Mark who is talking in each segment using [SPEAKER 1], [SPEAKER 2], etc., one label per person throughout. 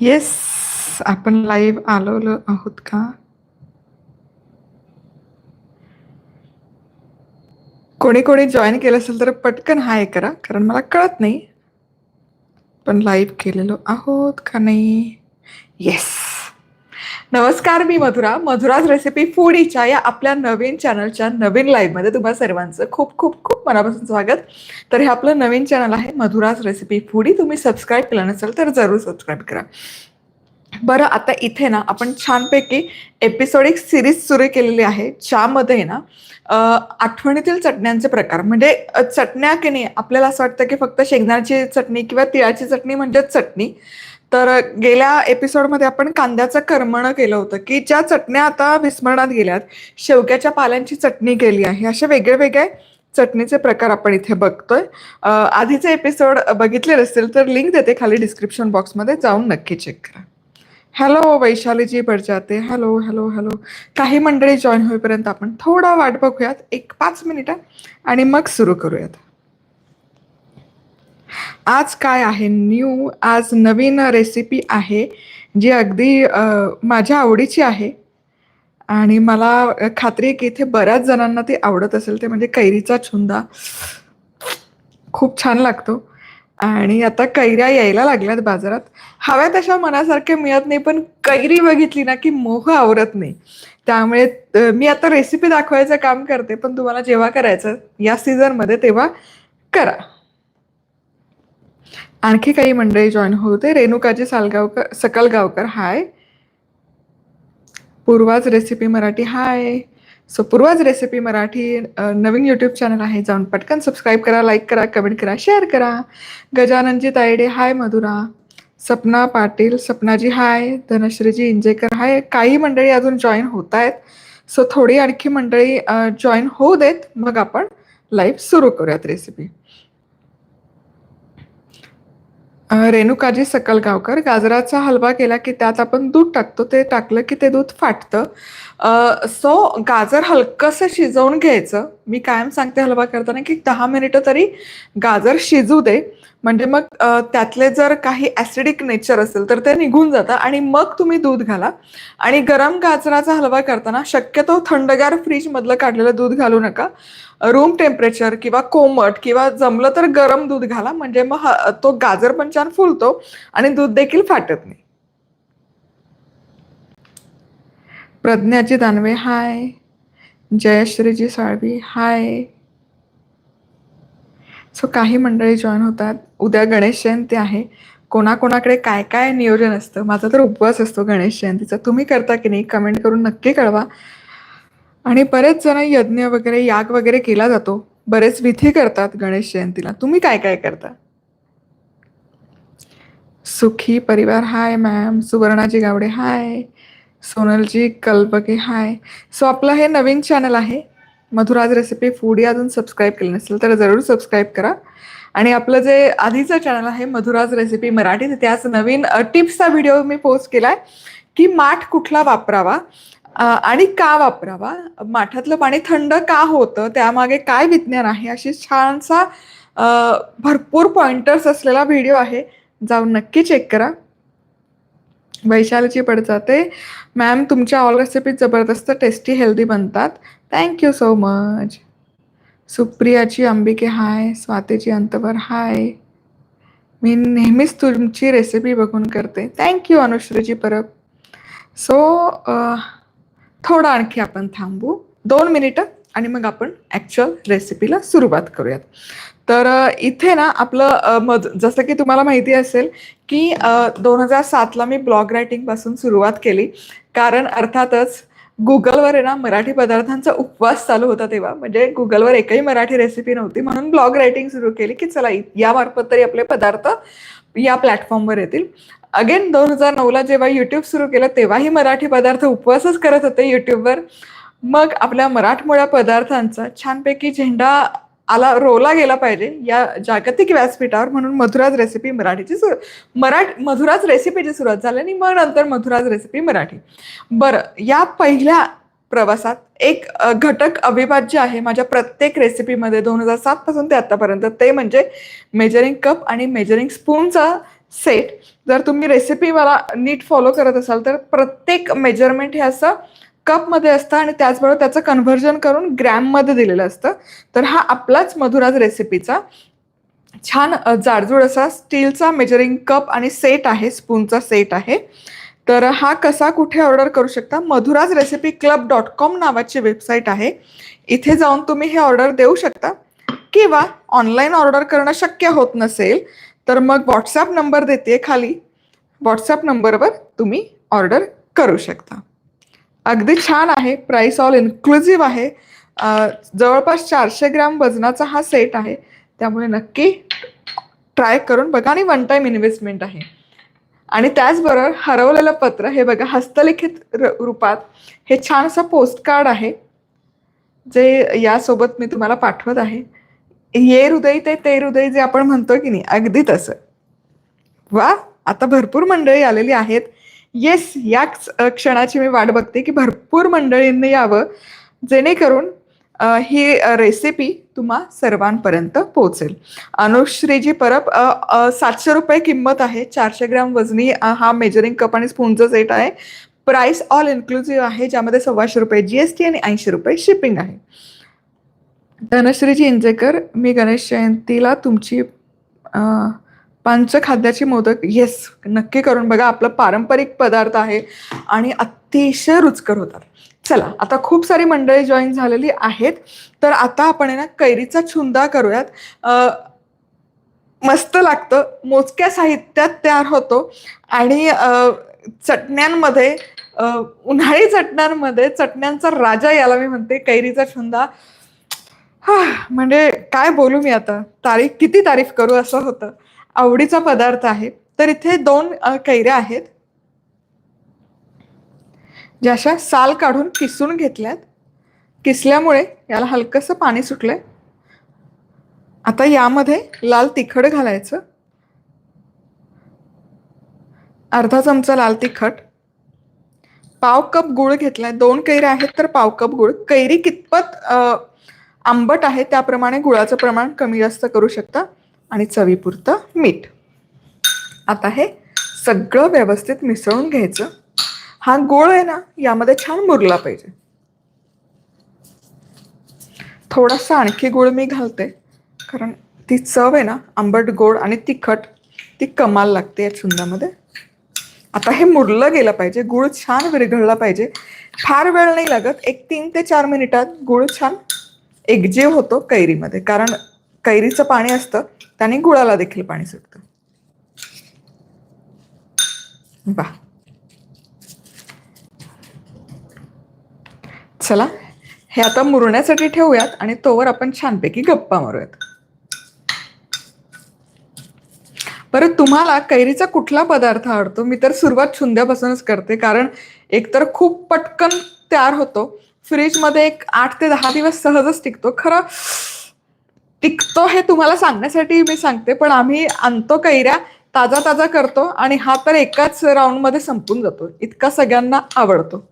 [SPEAKER 1] Yes आपण live आलो आहोत का? कोणी कोणी जॉईन केलं असेल तर पटकन हाय करा कारण मला कळत नाही. पण लाईव्ह केलेलो आहोत का नाही? येस नमस्कार मी मधुरा. मधुराज रेसिपी फूडीच्या या आपल्या नवीन चॅनलच्या नवीन लाईव्हमध्ये तुम्हा सर्वांचं खूप खूप खूप मनापासून स्वागत. तर हे आपलं नवीन चॅनल आहे मधुराज रेसिपी फूडी तुम्ही सबस्क्राईब केलं नसेल तर जरूर सबस्क्राईब करा. बरं आता इथे ना आपण छानपैकी एपिसोडिक सिरीज सुरू केलेली आहे. ज्यामध्ये ना आठवणीतील चटण्यांचे प्रकार. म्हणजे चटण्या की नाही आपल्याला असं वाटतं की फक्त शेंगदाण्याची चटणी किंवा तिळाची चटणी म्हणजेच चटणी. तर गेल्या एपिसोडमध्ये आपण कांद्याचं करमणं केलं होतं की ज्या चटण्या आता विस्मरणात गेल्यात शेवग्याच्या पाल्यांची चटणी केली आहे. अशा वेगळे वेगळे चटणीचे प्रकार आपण इथे बघतोय. आधीचे एपिसोड बघितले असतील तर लिंक देते खाली डिस्क्रिप्शन बॉक्समध्ये जाऊन नक्की चेक करा. हॅलो वैशालीजी बरजाते हॅलो हॅलो हॅलो. काही मंडळी जॉईन होईपर्यंत आपण थोडा वाट बघूयात. एक पाच मिनिटं आणि मग सुरू करूयात. आज काय आहे? न्यू आज नवीन रेसिपी आहे जी अगदी माझ्या आवडीची आहे. आणि मला खात्री आहे की इथे बऱ्याच जणांना ती आवडत असेल ते म्हणजे कैरीचा छुंदा. खूप छान लागतो. आणि आता कैऱ्या यायला लागल्यात बाजारात. हव्या तशा मनासारख्या मिळत नाही पण कैरी बघितली ना की मोह आवरत नाही. त्यामुळे मी आता रेसिपी दाखवायचं काम करते पण तुम्हाला जेव्हा करायचं या सीझनमध्ये तेव्हा करा. आणखी काही मंडळी जॉईन होते. Renukaji Salgaonkar Sakalgaonkar hi Purva's recipe Marathi hi so Purva's recipe Marathi नवीन यूट्यूब चॅनल आहे. जाऊन पटकन सबस्क्राईब करा लाईक करा कमेंट करा शेअर करा. गजाननजी तायडे हाय मधुरा. सपना पाटील सपनाजी हाय धनश्रीजी इंजेकर हाय काही मंडळी अजून जॉईन होत आहेत सो थोडी आणखी मंडळी जॉईन होऊ देत. मग आपण लाईव्ह सुरू करूयात रेसिपी रेणुकाजी सकलगावकर गाजराचा हलवा केला की त्यात आपण दूध टाकतो ते टाकलं की ते दूध फाटतं. सो गाजर हलकंसं शिजवून घ्यायचं. मी कायम सांगते हलवा करताना की दहा मिनिटं तरी गाजर शिजू दे. म्हणजे मग त्यातले जर काही ॲसिडिक नेचर असेल तर ते निघून जातं आणि मग तुम्ही दूध घाला. आणि गरम गाजराचा हलवा करताना शक्यतो थंडगार फ्रीजमधलं काढलेलं दूध घालू नका. रूम टेम्परेचर किंवा कोमट किंवा जमलं तर गरम दूध घाला. म्हणजे मग तो गाजर पण छान फुलतो आणि दूध देखील फाटत नाही. प्रज्ञाजी दानवे हाय. जयश्रीजी साळवी हाय. सो काही मंडळी जॉईन होतात. उद्या गणेश जयंती आहे. कोणाकोणाकडे काय काय नियोजन असतं? माझा तर उपवास असतो गणेश जयंतीचा. तुम्ही करता की नाही? कमेंट करून नक्की कळवा. आणि बरेच जण यज्ञ वगैरे याग वगैरे केला जातो. बरेच विधी करतात गणेश जयंतीला. तुम्ही काय काय करता? Sukhi Parivar hi ma'am. सुवर्णाजी Gawade hi. सोनलजी कल्पके हाय. सो आपलं हे नवीन चॅनल आहे. मधुराज रेसिपी फूडी अजून सबस्क्राईब केलं नसेल तर जरूर सबस्क्राईब करा. आणि आपलं जे आधीचं चॅनल आहे मधुराज रेसिपी मराठी तिथे आज नवीन टिप्सचा व्हिडिओ मी पोस्ट केला आहे की माठ कुठला वापरावा? आणि का वापरावा? माठातलं पाणी थंड का होतं? त्यामागे काय विज्ञान आहे? अशी छानसा भरपूर पॉइंटर्स असलेला व्हिडिओ आहे. जाऊन नक्की चेक करा. वैशालीची पडजाते मॅम तुमच्या ऑल रेसिपीज जबरदस्त टेस्टी हेल्दी बनतात. थँक्यू सो मच सुप्रियाची अंबिके हाय. स्वातीची अंतवर हाय. मी नेहमीच तुमची रेसिपी बघून करते. थँक्यू अनुश्रीजी परब. सो थोडं आणखी आपण थांबू. दोन मिनिटं आणि मग आपण ॲक्च्युअल रेसिपीला सुरुवात करूयात. तर इथे ना आपलं मध जसं की तुम्हाला माहिती असेल की दोन हजार सातला मी ब्लॉग रायटिंगपासून सुरुवात केली. कारण अर्थातच गुगलवर आहे ना मराठी पदार्थांचा उपवास चालू होता तेव्हा. म्हणजे गुगलवर एकही मराठी रेसिपी नव्हती. म्हणून ब्लॉग रायटिंग सुरू केली की चला यामार्फत तरी आपले पदार्थ या प्लॅटफॉर्मवर येतील. अगेन दोन हजार नऊला जेव्हा युट्यूब सुरू केलं तेव्हाही मराठी पदार्थ उपवासच करत होते युट्यूबवर मग आपल्या मराठमोळ्या पदार्थांचा छानपैकी झेंडा आला रोवला गेला पाहिजे या जागतिक व्यासपीठावर म्हणून मधुराज रेसिपी मराठीची सुरू मराठ मधुराज रेसिपीची सुरुवात झाली आणि मग नंतर मधुराज रेसिपी मराठी. बरं या पहिल्या प्रवासात एक घटक अविभाज्य आहे माझ्या प्रत्येक रेसिपीमध्ये दोन हजार सातपासून ते आत्तापर्यंत ते म्हणजे मेजरिंग कप आणि मेजरिंग स्पूनचा सेट जर तुम्ही रेसिपी मला नीट फॉलो करत असाल तर प्रत्येक मेजरमेंट हे असं कपमध्ये असतं आणि त्याचबरोबर त्याचं कन्व्हर्जन करून ग्रॅममध्ये दिलेलं असतं. तर हा आपलाच मधुराज रेसिपीचा छान जाडजूड असा स्टीलचा मेजरिंग कप आणि सेट आहे स्पूनचा सेट आहे. तर हा कसा कुठे ऑर्डर करू शकता? Madhura's recipe club dot com नावाची वेबसाईट आहे. इथे जाऊन तुम्ही हे ऑर्डर देऊ शकता. किंवा ऑनलाईन ऑर्डर करणं शक्य होत नसेल तर मग व्हॉट्सॲप नंबर देते खाली. व्हॉट्सॲप नंबरवर तुम्ही ऑर्डर करू शकता. अगदी छान आहे. प्राईस ऑल इन्क्लुझिव्ह आहे. जवळपास चारशे ग्रॅम वजनाचा हा सेट आहे. त्यामुळे नक्की ट्राय करून बघा आणि वन टाईम इन्व्हेस्टमेंट आहे. आणि त्याचबरोबर हरवलेलं पत्र हे बघा हस्तलिखित र- रूपात हे छान असं पोस्ट कार्ड आहे. जे यासोबत मी तुम्हाला पाठवत आहे. ये हृदय ते ते हृदय जे आपण म्हणतो की नाही अगदी तसं. वा आता भरपूर मंडळी आलेली आहेत. येस याच क्षणाची मी वाट बघते की भरपूर मंडळींनी यावं. जेणेकरून ही रेसिपी तुम्हा सर्वांपर्यंत पोहोचेल. अनुश्रीजी परब सातशे रुपये किंमत आहे. चारशे ग्रॅम वजनी हा मेजरिंग कप आणि स्पूनचा सेट आहे. प्राइस ऑल इन्क्लुझिव्ह आहे ज्यामध्ये सव्वाशे रुपये जी एस टी आणि ऐंशी रुपये शिपिंग आहे. धनश्री इंजेकर मी गणेश जयंतीला तुमची पंचखाद्याची मोदक येस नक्की करून बघा. आपलं पारंपरिक पदार्थ आहे आणि अतिशय रुचकर होतात. चला आता खूप सारी मंडळी जॉईन झालेली आहेत. तर आता आपण आहे ना कैरीचा छुंदा करूयात. मस्त लागतं. मोजक्या साहित्यात तयार होतो. आणि चटण्यांमध्ये उन्हाळी चटण्यांमध्ये चटण्यांचा राजा याला मी म्हणते कैरीचा छुंदा. हा, म्हणजे काय बोलू मी आता? तारीख किती तारीफ करू असं होतं. आवडीचा पदार्थ आहे. तर इथे दोन कैऱ्या आहेत. ज्या अशा साल काढून किसून घेतल्यात. किसल्यामुळे याला हलकंसं पाणी सुटलंय. आता यामध्ये लाल तिखट घालायचं. अर्धा चमचा लाल तिखट. पाव कप गुळ घेतलाय. दोन कैऱ्या आहेत तर पाव कप गुळ. कैरी कितपत आंबट आहे त्याप्रमाणे गुळाचं प्रमाण कमी जास्त करू शकता. आणि चवीपुरतं मीठ. आता हे सगळं व्यवस्थित मिसळून घ्यायचं. हा गोळ आहे ना यामध्ये छान मुरला पाहिजे. थोडासा आणखी गुळ मी घालते. कारण ती चव आहे ना आंबट गोड आणि तिखट ती कमाल लागते या छुंदामध्ये. आता हे मुरलं गेलं पाहिजे गुळ छान विरघळला पाहिजे. फार वेळ नाही लागत एक तीन ते चार मिनिटात गुळ छान एकजीव होतो कैरीमध्ये. कारण कैरीचं पाणी असतं त्याने गुळाला देखील पाणी सुटतं. वा चला हे आता मुरण्यासाठी ठेवूयात आणि तोवर आपण छानपैकी गप्पा मारूयात. बरं तुम्हाला कैरीचा कुठला पदार्थ आवडतो? मी तर सुरुवात छुंद्यापासूनच करते कारण एकतर खूप पटकन तयार होतो फ्रीजमध्ये एक आठ ते दहा दिवस सहजच टिकतो. खरं टिकतो हे तुम्हाला सांगण्यासाठी मी सांगते पण आम्ही आणतो कैऱ्या ताजा ताजा करतो आणि हा तर एकाच राऊंडमध्ये संपून जातो. इतका सगळ्यांना आवडतो.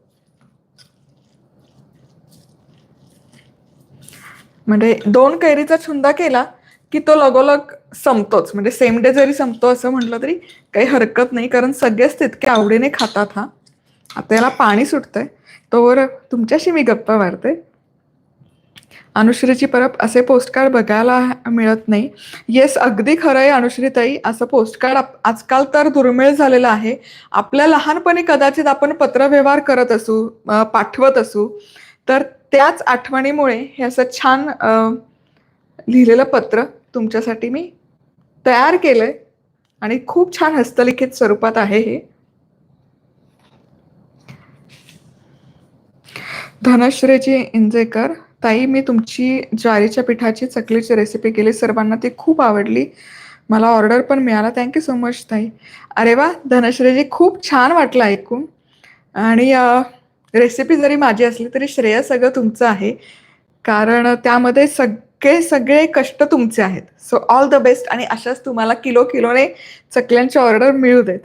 [SPEAKER 1] म्हणजे दोन कैरीचा छुंदा केला की तो लगोलग संपतोच. म्हणजे सेम डे जरी संपतो असं म्हटलं तरी काही हरकत नाही कारण सगळेच तितके आवडीने खातात हा. आता याला पाणी सुटतंय. तोवर तुमच्याशी मी गप्पा मारते. अनुश्रीची परब असे पोस्टकार्ड बघायला मिळत नाही. येस अगदी खरं आहे अनुश्रीताई असं पोस्टकार्ड आप- आजकाल तर दुर्मिळ झालेलं आहे. आपल्या लहानपणी कदाचित आपण पत्रव्यवहार करत असू पाठवत असू तर त्याच आठवणीमुळे हे असं छान लिहिलेलं पत्र तुमच्यासाठी मी तयार केलंय. आणि खूप छान हस्तलिखित स्वरूपात आहे हे. धनश्रीजी इंजेकर ताई मी तुमची ज्वारीच्या पिठाची चकलीची रेसिपी केली. सर्वांना ती खूप आवडली. मला ऑर्डर पण मिळाला. थँक्यू सो मच ताई. अरे वा धनश्रीजी खूप छान वाटलं ऐकून. आणि रेसिपी जरी माझी असली तरी श्रेय सगळं तुमचं आहे. कारण त्यामध्ये सगळे सगळे कष्ट तुमचे आहेत. सो ऑल द बेस्ट आणि अशाच तुम्हाला किलो किलोने चकल्यांची ऑर्डर मिळू देत.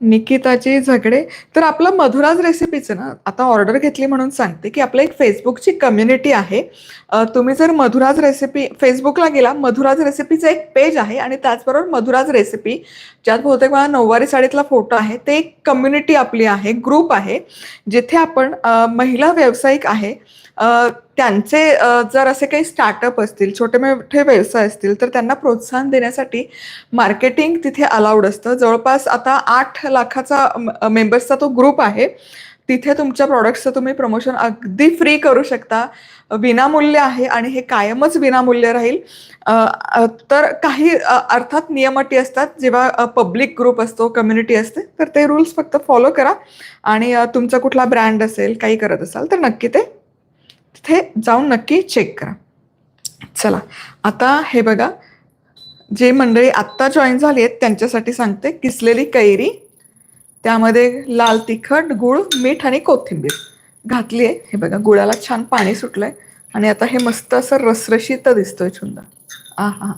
[SPEAKER 1] निकिताचे झगडे. तर आपलं मधुराज रेसिपीचं ना आता ऑर्डर घेतली म्हणून सांगते की आपलं एक फेसबुकची कम्युनिटी आहे. तुम्ही जर मधुराज रेसिपी फेसबुकला गेला मधुराज रेसिपीचं एक पेज आहे आणि त्याचबरोबर मधुराज रेसिपी ज्यात बहुतेक मला नऊवारी साडीतला फोटो आहे ते एक कम्युनिटी आपली आहे ग्रुप आहे जिथे आपण महिला व्यावसायिक आहे. त्यांचे जर असे काही स्टार्टअप असतील छोटे मोठे व्यवसाय असतील तर त्यांना प्रोत्साहन देण्यासाठी मार्केटिंग तिथे अलाउड असतं. जवळपास आता आठ लाखाचा मेंबर्सचा तो ग्रुप आहे. तिथे तुमच्या प्रॉडक्टचं तुम्ही प्रमोशन अगदी फ्री करू शकता. विनामूल्य आहे आणि हे कायमच विनामूल्य राहील. तर काही अर्थात नियम अटी असतात. जेव्हा पब्लिक ग्रुप असतो कम्युनिटी असते तर ते रूल्स फक्त फॉलो करा. आणि तुमचा कुठला ब्रँड असेल काही करत असाल तर नक्की ते तिथे जाऊन नक्की चेक करा. चला आता हे बघा जे मंडळी आत्ता जॉईन झाली आहेत त्यांच्यासाठी सांगते किसलेली कैरी त्यामध्ये लाल तिखट गुळ मीठ आणि कोथिंबीर घातली आहे हे बघा गुळाला छान पाणी सुटलं आहे आणि आता हे मस्त असं रसरशीत दिसतोय छुंदा. आ हा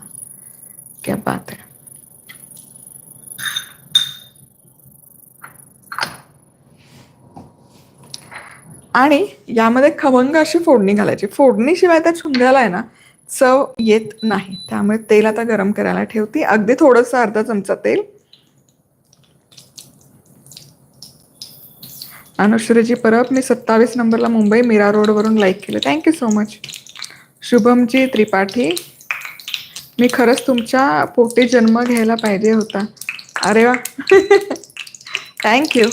[SPEAKER 1] क्या बात आहे. आणि यामध्ये खमंग अशी फोडणी घालायची. फोडणीशिवाय त्या छुंद्याला आहे ना चव येत नाही. त्यामुळे तेल आता गरम करायला ठेवते. अगदी थोडंसं अर्धा चमचा तेल. अनुश्रीजी परब मी सत्तावीस नंबरला मुंबई मीरा रोडवरून लाईक केलं. Thank you so much Shubhamji Tripathi मी खरंच तुमच्या पोटी जन्म घ्यायला पाहिजे होता. अरे वा. थँक्यू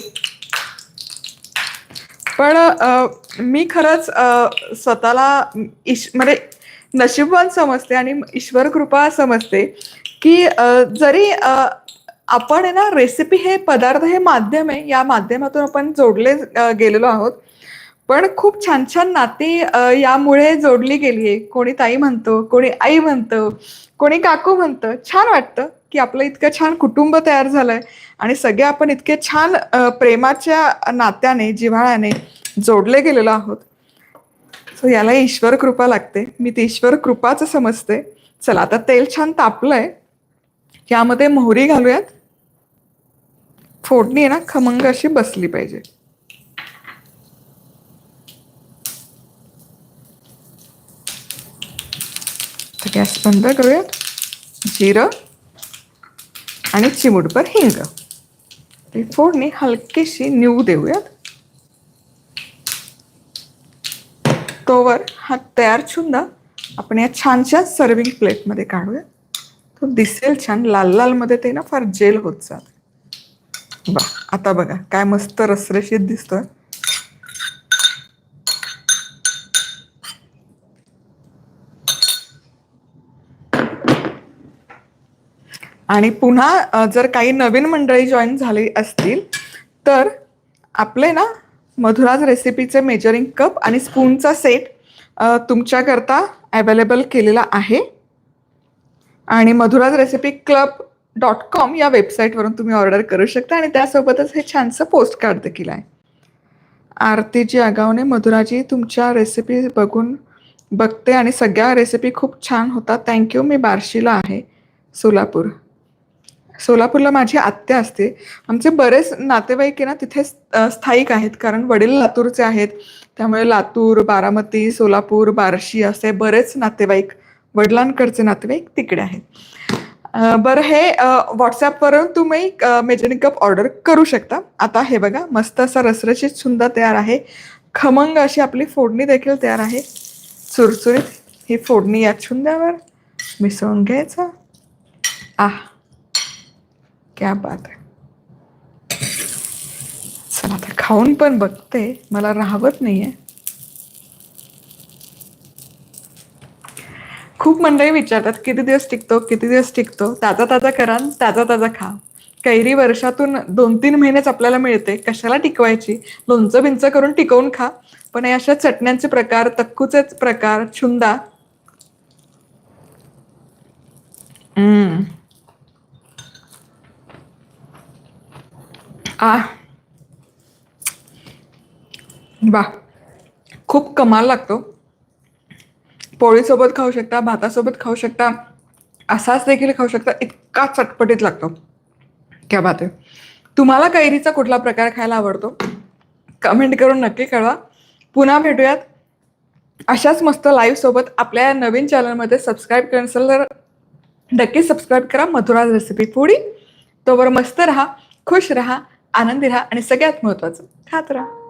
[SPEAKER 1] पण मी खरंच स्वतःला ईश म्हणजे नशीबवान समजते आणि ईश्वर कृपा समजते की जरी आपण आहे ना रेसिपी हे पदार्थ हे माध्यम आहे या माध्यमातून आपण जोडले गेलेलो आहोत. पण खूप छान छान नाती यामुळे जोडली गेली आहे कोणी ताई म्हणतो कोणी आई म्हणतं कोणी काकू म्हणतं. छान वाटतं. की आपलं इतकं छान कुटुंब तयार झालंय आणि सगळे आपण इतके छान प्रेमाच्या नात्याने जिव्हाळ्याने जोडले गेलेलो आहोत. सो याला ईश्वर कृपा लागते. मी ती ईश्वर कृपाच समजते. चला आता तेल छान तापलंय. यामध्ये मोहरी घालूयात. फोडणी आहे ना खमंग अशी बसली पाहिजे. गॅस बंद करूयात. जिरं. आणि चिमुटभर हिंग. ती फोडणी हलकीशी न्यू देऊयात. तोवर हा तयार छुंदा आपण या छानशा सर्विंग प्लेटमध्ये काढूया तो दिसेल छान लाल लाल मध्ये ते ना फार जेल होत जात. बा आता बघा काय मस्त रसरशीत दिसतोय. आणि पुन्हा जर काही नवीन मंडळी जॉईन झाली असतील तर आपले ना मधुराज रेसिपीचे मेजरिंग कप आणि स्पूनचा सेट तुमच्याकरता अवेलेबल केलेला आहे. आणि Madhura's recipe club dot com या वेबसाईटवरून तुम्ही ऑर्डर करू शकता आणि त्यासोबतच हे छानसं पोस्ट कार्ड देखील आहे. आरतीजी आगावने मधुराजी तुमच्या रेसिपी बघून बघते आणि सगळ्या रेसिपी खूप छान होतात. थँक्यू मी बार्शीला आहे सोलापूर. सोलापूरला माझी आत्या असते. आमचे बरेच नातेवाईक आहे ना तिथे स्थायिक आहेत. कारण वडील लातूरचे आहेत. त्यामुळे लातूर बारामती सोलापूर बार्शी असे बरेच नातेवाईक वडिलांकडचे नातेवाईक तिकडे आहेत. बरं हे व्हॉट्सॲपवरून तुम्ही मेजनी कप ऑर्डर करू शकता. आता हे बघा मस्त असा रसरशीत सुंदर तयार आहे. खमंग अशी आपली फोडणी देखील तयार आहे. चुरचुरीत ही फोडणी या छुंद्यावर मिसळून घ्यायचं. आह. क्या बात आहे चला आता खाऊन पण बघते. मला राहवत नाहीये. खूप मंडळी विचारतात किती दिवस टिकतो किती दिवस टिकतो? ताजा ताजा करा ताजा ताजा खा. कैरी वर्षातून दोन तीन महिनेच आपल्याला मिळते. कशाला टिकवायची? लोणचं बिंचं करून टिकवून खा. पण अशा चटण्यांचे प्रकार तक्कूचे प्रकार छुंदा. आ. वा खूप कमाल लागतो. पोळीसोबत खाऊ शकता भातासोबत खाऊ शकता असाच देखील खाऊ शकता इतका चटपटीत लागतो. क्या बात आहे. तुम्हाला कैरीचा कुठला प्रकार खायला आवडतो? कमेंट करून नक्की कळवा. पुन्हा भेटूयात. अशाच मस्त लाईव्हसोबत आपल्या या नवीन चॅनलमध्ये सबस्क्राईब करा नसेल तर नक्की सबस्क्राईब करा. मथुरा रेसिपी पुढी तोवर मस्त राहा खुश राहा. आनंदी राहा आणि सगळ्यात महत्वाचं खात राहा.